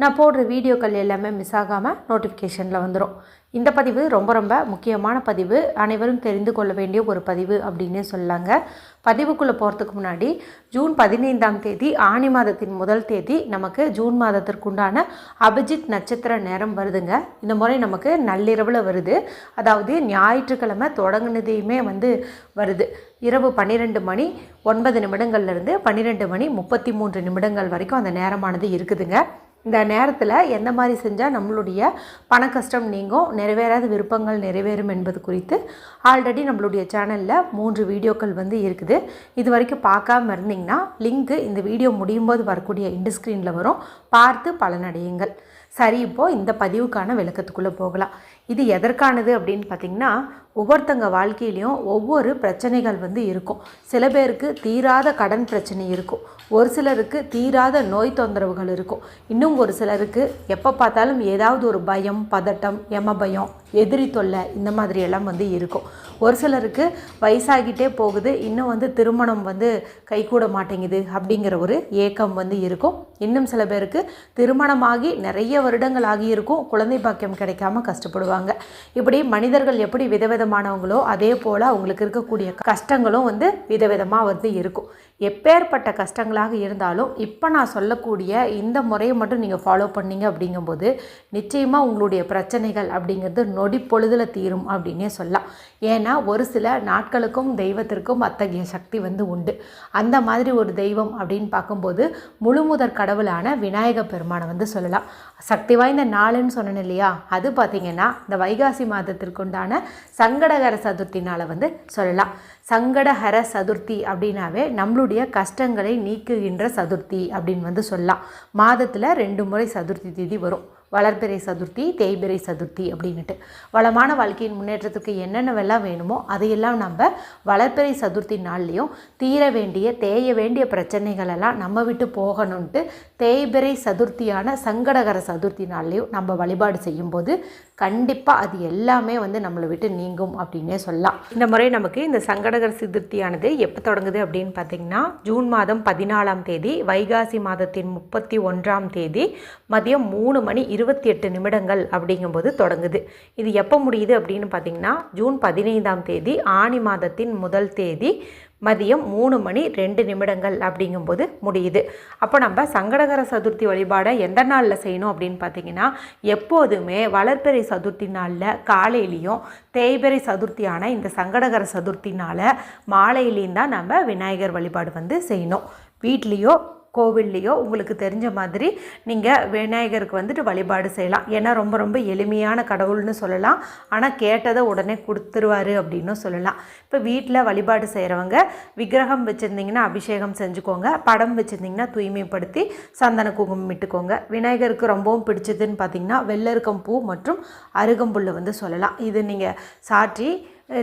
நான் போடுற வீடியோக்கள் எல்லாமே மிஸ் ஆகாமல் நோட்டிஃபிகேஷனில் வந்துடும் இந்த பதிவு ரொம்ப ரொம்ப முக்கியமான பதிவு. அனைவரும் தெரிந்து கொள்ள வேண்டிய ஒரு பதிவு அப்படின்னே சொல்லாங்க. பதிவுக்குள்ளே போகிறதுக்கு முன்னாடி ஜூன் பதினைந்தாம் தேதி ஆணி மாதத்தின் முதல் தேதி நமக்கு ஜூன் மாதத்திற்குண்டான அபிஜித் நட்சத்திர நேரம் வருதுங்க. இந்த முறை நமக்கு நள்ளிரவில் வருது. அதாவது ஞாயிற்றுக்கிழமை தொடங்கினதையுமே வந்து வருது. இரவு பன்னிரெண்டு மணி ஒன்பது நிமிடங்கள்லேருந்து பன்னிரெண்டு மணி முப்பத்தி மூன்று நிமிடங்கள் வரைக்கும் அந்த நேரமானது இருக்குதுங்க. இந்த நேரத்தில் எந்த மாதிரி செஞ்சால் நம்மளுடைய பண கஷ்டம் நீங்கும் நிறைவேறாத விருப்பங்கள் நிறைவேறும் என்பது குறித்து ஆல்ரெடி நம்மளுடைய சேனலில் மூன்று வீடியோக்கள் வந்து இருக்குது. இது வரைக்கும் பார்க்காம இருந்தீங்கன்னா லிங்க்கு இந்த வீடியோ முடியும் போது வரக்கூடிய இண்டர்ஸ்க்ரீனில் வரும். பார்த்து பலனடையுங்கள். சரி இப்போது இந்த பதிவுக்கான விளக்கத்துக்குள்ளே போகலாம். இது எதற்கானது அப்படின்னு பார்த்திங்கன்னா ஒவ்வொருத்தங்க வாழ்க்கையிலையும் ஒவ்வொரு பிரச்சனைகள் வந்து இருக்கும். சில பேருக்கு தீராத கடன் பிரச்சனை இருக்கும். ஒரு சிலருக்கு தீராத நோய் தொந்தரவுகள் இருக்கும். இன்னும் ஒரு சிலருக்கு எப்போ பார்த்தாலும் ஏதாவது ஒரு பயம் பதட்டம் எம பயம் எதிரி தொல்லை இந்த மாதிரி எல்லாம் வந்து இருக்கும். ஒரு சிலருக்கு வயசாகிட்டே போகுது இன்னும் வந்து திருமணம் வந்து கைகூட மாட்டேங்குது அப்படிங்கிற ஒரு ஏக்கம் வந்து இருக்கும். இன்னும் சில பேருக்கு திருமணமாகி நிறைய வருடங்கள் ஆகியிருக்கும். குழந்தை பாக்கியம் கிடைக்காம கஷ்டப்படுவாங்க. இப்படி மனிதர்கள் எப்படி விதவிதமானவங்களோ அதே போல் அவங்களுக்கு இருக்கக்கூடிய கஷ்டங்களும் வந்து விதவிதமாக வந்து இருக்கும். எப்பேற்பட்ட கஷ்டங்களாக இருந்தாலும் இப்போ நான் சொல்லக்கூடிய இந்த முறையை மட்டும் நீங்கள் ஃபாலோ பண்ணீங்க அப்படிங்கும்போது நிச்சயமாக உங்களுடைய பிரச்சனைகள் அப்படிங்கிறது நொடி பொழுதில் தீரும் அப்படின்னே சொல்லலாம். ஏன்னா ஒரு சில நாட்களுக்கும் தெய்வத்திற்கும் அத்தகைய சக்தி வந்து உண்டு. அந்த மாதிரி ஒரு தெய்வம் அப்படின்னு பார்க்கும்போது முழுமுதற் கடவுளான விநாயக பெருமானை வந்து சொல்லலாம். சக்தி வாய்ந்த நாளுன்னு சொன்னேன் இல்லையா? அது பார்த்திங்கன்னா இந்த வைகாசி மாதத்திற்குண்டான சங்கடகர சதுர்த்தினால் வந்து சொல்லலாம். சங்கடஹர சதுர்த்தி அப்படின்னாவே நம்மளுடைய கஷ்டங்களை நீக்குகின்ற சதுர்த்தி அப்படின்னு வந்து சொல்லலாம். மாதத்தில் ரெண்டு முறை சதுர்த்தி திதி வரும். வளர்பிறை சதுர்த்தி தேய்பிறை சதுர்த்தி அப்படின்னுட்டு. வளமான வாழ்க்கையின் முன்னேற்றத்துக்கு என்னென்னவெல்லாம் வேணுமோ அதையெல்லாம் நம்ம வளர்பிறை சதுர்த்தி நாள்லேயும் தீர வேண்டிய தேய வேண்டிய பிரச்சனைகள் எல்லாம் நம்ம விட்டு போகணுன்ட்டு தேய்பிறை சதுர்த்தியான சங்கடகர சதுர்த்தி நாள்லேயும் நம்ம வழிபாடு செய்யும்போது கண்டிப்பாக அது எல்லாமே வந்து நம்மளை விட்டு நீங்கும் அப்படின்னே சொல்லலாம். இந்த முறை நமக்கு இந்த சங்கடகர சதுர்த்தியானது எப்போ தொடங்குது அப்படின்னு பார்த்தீங்கன்னா ஜூன் மாதம் பதினாலாம் தேதி வைகாசி மாதத்தின் முப்பத்தி ஒன்றாம் தேதி மதியம் மூணு மணி இருபத்தி எட்டு நிமிடங்கள் அப்படிங்கும்போது தொடங்குது. இது எப்போ முடியுது அப்படின்னு பார்த்தீங்கன்னா ஜூன் பதினைந்தாம் தேதி ஆணி மாதத்தின் முதல் தேதி மதியம் மூணு மணி ரெண்டு நிமிடங்கள் அப்படிங்கும்போது முடியுது. அப்போ நம்ம சங்கடகர சதுர்த்தி வழிபாடை எந்த நாளில் செய்யணும் அப்படின்னு பார்த்தீங்கன்னா எப்போதுமே வளர்பிறை சதுர்த்தி நாளில் காலையிலையும் தேய்பிறை சதுர்த்தியான இந்த சங்கடகர சதுர்த்தினால் மாலையிலையும் தான் நம்ம விநாயகர் வழிபாடு வந்து செய்யணும். வீட்லேயோ கோவில்லையோ உங்களுக்கு தெரிஞ்ச மாதிரி நீங்கள் விநாயகருக்கு வந்துட்டு வழிபாடு செய்யலாம். ஏன்னா ரொம்ப ரொம்ப எளிமையான கடவுள்னு சொல்லலாம். ஆனால் கேட்டதை உடனே கொடுத்துருவாரு அப்படின்னு சொல்லலாம். இப்போ வீட்டில் வழிபாடு செய்கிறவங்க விக்கிரகம் வச்சுருந்தீங்கன்னா அபிஷேகம் செஞ்சுக்கோங்க. படம் வச்சுருந்தீங்கன்னா தூய்மைப்படுத்தி சந்தன குங்குமம் இட்டுக்கோங்க. விநாயகருக்கு ரொம்பவும் பிடிச்சதுன்னு பார்த்தீங்கன்னா வெள்ளருக்கம் பூ மற்றும் அருகம்புல் வந்து சொல்லலாம். இது நீங்கள் சாற்றி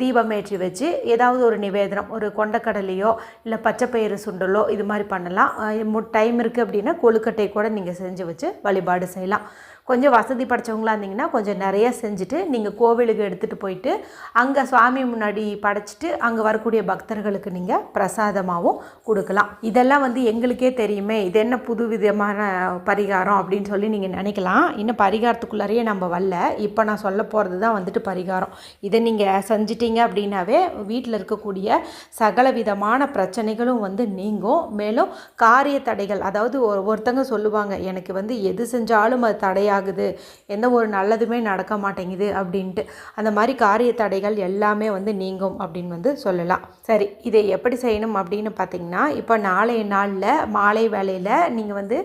தீபம் ஏற்றி வச்சு ஏதாவது ஒரு நிவேதனம் ஒரு கொண்டக்கடலையோ இல்லை பச்சைப்பயிறு சுண்டலோ இது மாதிரி பண்ணலாம். டைம் இருக்குது அப்படின்னா கொழுக்கட்டை கூட நீங்கள் செஞ்சு வச்சு வழிபாடு செய்யலாம். கொஞ்சம் வசதி படைச்சவங்களா இருந்தீங்கன்னா கொஞ்சம் நிறைய செஞ்சுட்டு நீங்கள் கோவிலுக்கு எடுத்துகிட்டு போயிட்டு அங்கே சுவாமி முன்னாடி படைச்சிட்டு அங்கே வரக்கூடிய பக்தர்களுக்கு நீங்கள் பிரசாதமாகவும் கொடுக்கலாம். இதெல்லாம் வந்து எங்களுக்கே தெரியுமே இது என்ன புது விதமான பரிகாரம் அப்படின்னு சொல்லி நீங்கள் நினைக்கலாம். இன்னும் பரிகாரத்துக்குள்ளாரையே நம்ம வரல. இப்போ நான் சொல்ல போகிறது தான் வந்துட்டு பரிகாரம். இதை நீங்கள் செஞ்சிட்டீங்க அப்படின்னாவே வீட்டில் இருக்கக்கூடிய சகல விதமான பிரச்சனைகளும் வந்து நீங்கும். மேலும் காரிய தடைகள் அதாவது ஒருத்தங்க சொல்லுவாங்க எனக்கு வந்து எது செஞ்சாலும் அது தடையாக ஆகுது. எந்த ஒரு நல்லதுமே நடக்க மாட்டேங்குது அப்படின்ட்டு. அந்த மாதிரி காரிய தடைகள் எல்லாமே வந்து நீங்கும் அப்படின்னு வந்து சொல்லலாம். சரி இதை எப்படி செய்யணும் அப்படின்னு பார்த்தீங்கன்னா இப்போ நாளைய நாளில் மாலை வேலையில் நீங்கள் வந்து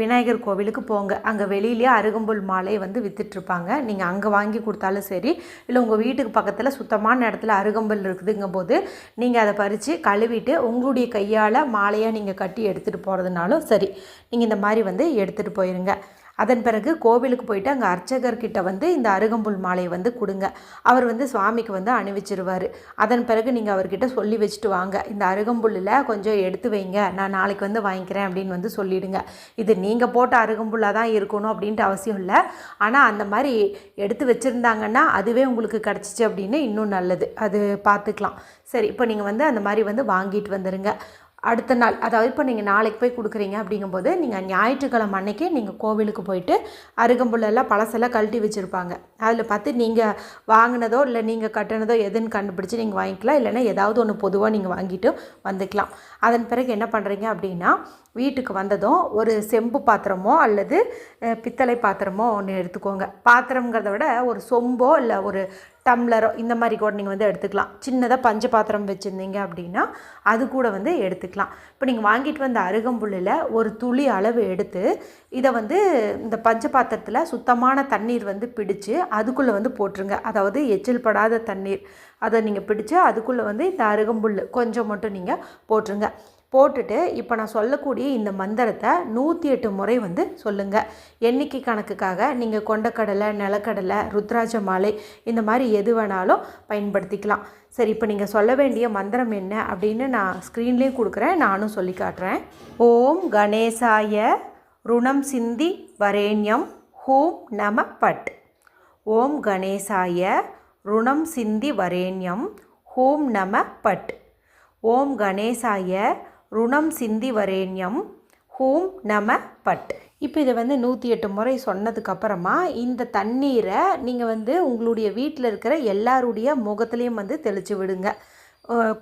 விநாயகர் கோவிலுக்கு போங்க. அங்கே வெளியிலேயே அருகம்புல் மாலை வந்து விற்றுட்ருப்பாங்க நீங்கள் அங்கே வாங்கி கொடுத்தாலும் சரி இல்லை உங்கள் வீட்டுக்கு பக்கத்தில் சுத்தமான இடத்துல அருகம்புல் இருக்குதுங்கும் போது நீங்கள் அதை பறித்து கழுவிட்டு உங்களுடைய கையால் மாலையாக நீங்கள் கட்டி எடுத்துகிட்டு போகிறதுனாலும் சரி நீங்கள் இந்த மாதிரி வந்து எடுத்துகிட்டு போயிருங்க. அதன் பிறகு கோவிலுக்கு போயிட்டு அங்கே அர்ச்சகர்கிட்ட வந்து இந்த அருகம்புல் மாலையை வந்து கொடுங்க. அவர் வந்து சுவாமிக்கு வந்து அணிவிச்சிருவார். அதன் பிறகு நீங்கள் அவர்கிட்ட சொல்லி வச்சுட்டு வாங்க. இந்த அருகம்புல்லில் கொஞ்சம் எடுத்து வைங்க. நான் நாளைக்கு வந்து வாங்கிக்கிறேன் அப்படின்னு வந்து சொல்லிவிடுங்க இது நீங்கள் போட்ட அருகம்புல்லாக தான் இருக்கணும் அப்படின்ட்டு அவசியம் இல்லை. ஆனால் அந்த மாதிரி எடுத்து வச்சுருந்தாங்கன்னா அதுவே உங்களுக்கு கிடச்சிச்சு அப்படின்னு இன்னும் நல்லது. அது பார்த்துக்கலாம். சரி இப்போ நீங்கள் வந்து அந்த மாதிரி வந்து வாங்கிட்டு வந்துடுங்க அடுத்த நாள் அதாவது இப்போ நீங்கள் நாளைக்கு போய் கொடுக்குறீங்க அப்படிங்கும்போது நீங்கள் ஞாயிற்றுக்கிழமை அன்னைக்கு நீங்கள் கோவிலுக்கு போயிட்டு அருகம்புல்லெல்லாம் பழசெல்லாம் கழட்டி வச்சுருப்பாங்க. அதில் பார்த்து நீங்கள் வாங்கினதோ இல்லை நீங்கள் கட்டினதோ எதுன்னு கண்டுபிடிச்சி நீங்கள் வாங்கிக்கலாம். இல்லைன்னா ஏதாவது ஒன்று பொதுவாக நீங்கள் வாங்கிட்டு வந்துக்கலாம். அதன் பிறகு என்ன பண்ணுறீங்க அப்படின்னா வீட்டுக்கு வந்ததும் ஒரு செம்பு பாத்திரமோ அல்லது பித்தளை பாத்திரமோ ஒன்று எடுத்துக்கோங்க. பாத்திரங்கிறத விட ஒரு சொம்போ இல்லை ஒரு டம்ளரோ இந்த மாதிரி கூட நீங்கள் வந்து எடுத்துக்கலாம். சின்னதாக பஞ்ச பாத்திரம் வச்சுருந்தீங்க அப்படின்னா அது கூட வந்து எடுத்துக்கலாம். இப்போ நீங்கள் வாங்கிட்டு வந்த அருகம்புல்லில் ஒரு துளி அளவு எடுத்து இதை வந்து இந்த பஞ்ச பாத்திரத்தில் சுத்தமான தண்ணீர் வந்து பிடிச்சு அதுக்குள்ளே வந்து போட்டுருங்க. அதாவது எச்சில் படாத தண்ணீர். அதை நீங்கள் பிடிச்சு அதுக்குள்ளே வந்து இந்த அருகம்புல் கொஞ்சம் மட்டும் நீங்கள் போட்டுருங்க. போட்டுட்டு இப்போ நான் சொல்லக்கூடிய இந்த மந்திரத்தை நூற்றி எட்டு முறை வந்து சொல்லுங்கள் எண்ணிக்கை கணக்குக்காக நீங்கள் கொண்டக்கடலை நிலக்கடலை ருத்ராஜ மாலை இந்த மாதிரி எது வேணாலும் பயன்படுத்திக்கலாம். சரி இப்போ நீங்கள் சொல்ல வேண்டிய மந்திரம் என்ன அப்படின்னு நான் ஸ்க்ரீன்லேயும் கொடுக்குறேன் நானும் சொல்லி காட்டுறேன். ஓம் கணேசாய ருணம் சிந்தி வரேண்யம் ஹூம் நம பட். ஓம் கணேசாய ருணம் சிந்தி வரேண்யம் ஹூம் நம பட். ஓம் கணேசாய ருணம் சிந்தி வரேண்யம் ஹூம் நம பட். இப்போ இதை வந்து நூற்றி எட்டு முறை சொன்னதுக்கப்புறமா இந்த தண்ணீரை நீங்கள் வந்து உங்களுடைய வீட்டில் இருக்கிற எல்லாருடைய முகத்துலேயும் வந்து தெளித்து விடுங்க.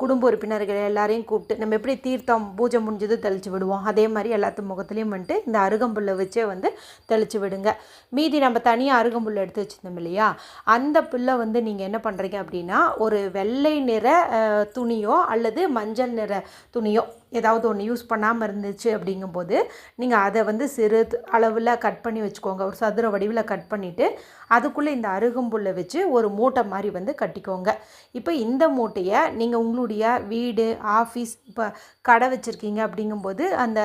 குடும்ப உறுப்பினர்கள் எல்லாரையும் கூப்பிட்டு நம்ம எப்படி தீர்த்தம் பூஜை முடிஞ்சது தெளித்து விடுவோம். அதே மாதிரி எல்லாத்து முகத்துலேயும் வந்துட்டு இந்த அருகம்புல்லை வச்சே வந்து தெளித்து விடுங்க. மீதி நம்ம தனியாக அருகம்புல் எடுத்து வச்சுருந்தோம் இல்லையா? அந்த புல்லை வந்து நீங்கள் என்ன பண்ணுறீங்க அப்படின்னா ஒரு வெள்ளை நிற துணியோ அல்லது மஞ்சள் நிற துணியோ ஏதாவது ஒன்று யூஸ் பண்ணாமல் இருந்துச்சு அப்படிங்கும்போது நீங்கள் அதை வந்து சிறு அளவில் கட் பண்ணி வச்சுக்கோங்க. ஒரு சதுர வடிவில் கட் பண்ணிவிட்டு அதுக்குள்ளே இந்த அருகம்புல்லை வச்சு ஒரு மூட்டை மாதிரி வந்து கட்டிக்கோங்க. இப்போ இந்த மூட்டையை நீங்கள் உங்களுடைய வீடு ஆஃபீஸ் இப்போ கடை வச்சுருக்கீங்க அப்படிங்கும்போது அந்த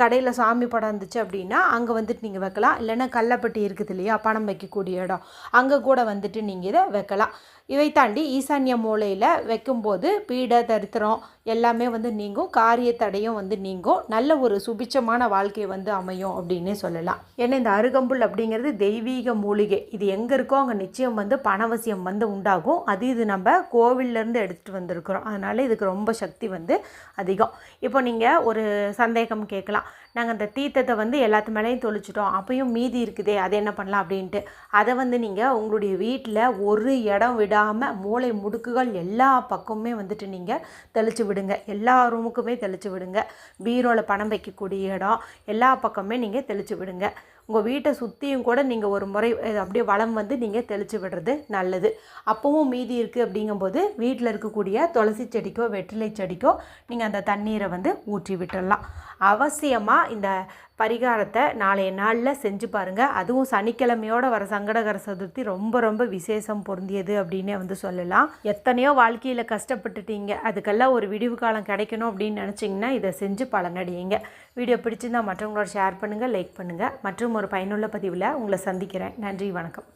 கடையில் சாமி படம் இருந்துச்சு அப்படின்னா அங்கே வந்துட்டு நீங்கள் வைக்கலாம். இல்லைன்னா கல்லப்பட்டி இருக்குது இல்லையா பணம் வைக்கக்கூடிய இடம். அங்கே கூட வந்துட்டு நீங்கள் இதை வைக்கலாம். இவை தாண்டி ஈசான்ய மூலையில் வைக்கும்போது பீட தரித்திரம் எல்லாமே வந்து நீங்கும். காரிய தடையும் வந்து நீங்கும். நல்ல ஒரு சுபிச்சமான வாழ்க்கை வந்து அமையும் அப்படின்னே சொல்லலாம். ஏன்னா இந்த அருகம்புல் அப்படிங்கிறது தெய்வீக மூலிகை. இது எங்கே இருக்கோ அங்கே நிச்சயம் வந்து பணவசியம் வந்து உண்டாகும். அது இது நம்ம கோவில்லேருந்து எடுத்துகிட்டு வந்திருக்கிறோம். அதனால் இதுக்கு ரொம்ப சக்தி வந்து அதிகம். இப்போ நீங்கள் ஒரு சந்தேகம் கேட்கலாம். நாங்கள் அந்த தீர்த்தத்தை வந்து எல்லாத்து மேலேயும் தொளிச்சிட்டோம். அப்பயும் மீதி இருக்குதே அதை என்ன பண்ணலாம் அப்படின்ட்டு. அதை வந்து நீங்கள் உங்களுடைய வீட்டில் ஒரு இடம் விடாமல் மூளை முடுக்குகள் எல்லா பக்கமுமே வந்துட்டு நீங்கள் தெளித்து விடுங்க. எல்லா ரூமுக்குமே தெளித்து விடுங்க. பீரோவில் பணம் வைக்கக்கூடிய இடம் எல்லா பக்கமுமே நீங்கள் தெளித்து விடுங்க. உங்கள் வீட்டை சுற்றியும் கூட நீங்கள் ஒரு முறை அப்படியே வளம் வந்து நீங்கள் தெளித்து விடுறது நல்லது. அப்பவும் மீதி இருக்குது அப்படிங்கும்போது வீட்டில் இருக்கக்கூடிய துளசி செடிக்கோ வெற்றிலை செடிக்கோ நீங்கள் அந்த தண்ணீரை வந்து ஊற்றி விட்டுடலாம் அவசியமாக இந்த பரிகாரத்தை நாளைய நாளில் செஞ்சு பாருங்கள் அதுவும் சனிக்கிழமையோட வர சங்கடகர சதுர்த்தி ரொம்ப ரொம்ப விசேஷம் பொருந்தியது அப்படின்னே வந்து சொல்லலாம். எத்தனையோ வாழ்க்கையில் கஷ்டப்பட்டுட்டீங்க. அதுக்கெல்லாம் ஒரு விடிவு காலம் கிடைக்கணும் அப்படின்னு நினச்சிங்கன்னா இதை செஞ்சு பலனடையுங்க. வீடியோ பிடிச்சிருந்தால் மற்றவங்களோட ஷேர் பண்ணுங்கள் லைக் பண்ணுங்கள் மற்றும் ஒரு பயனுள்ள பதிவில் உங்களை சந்திக்கிறேன். நன்றி வணக்கம்.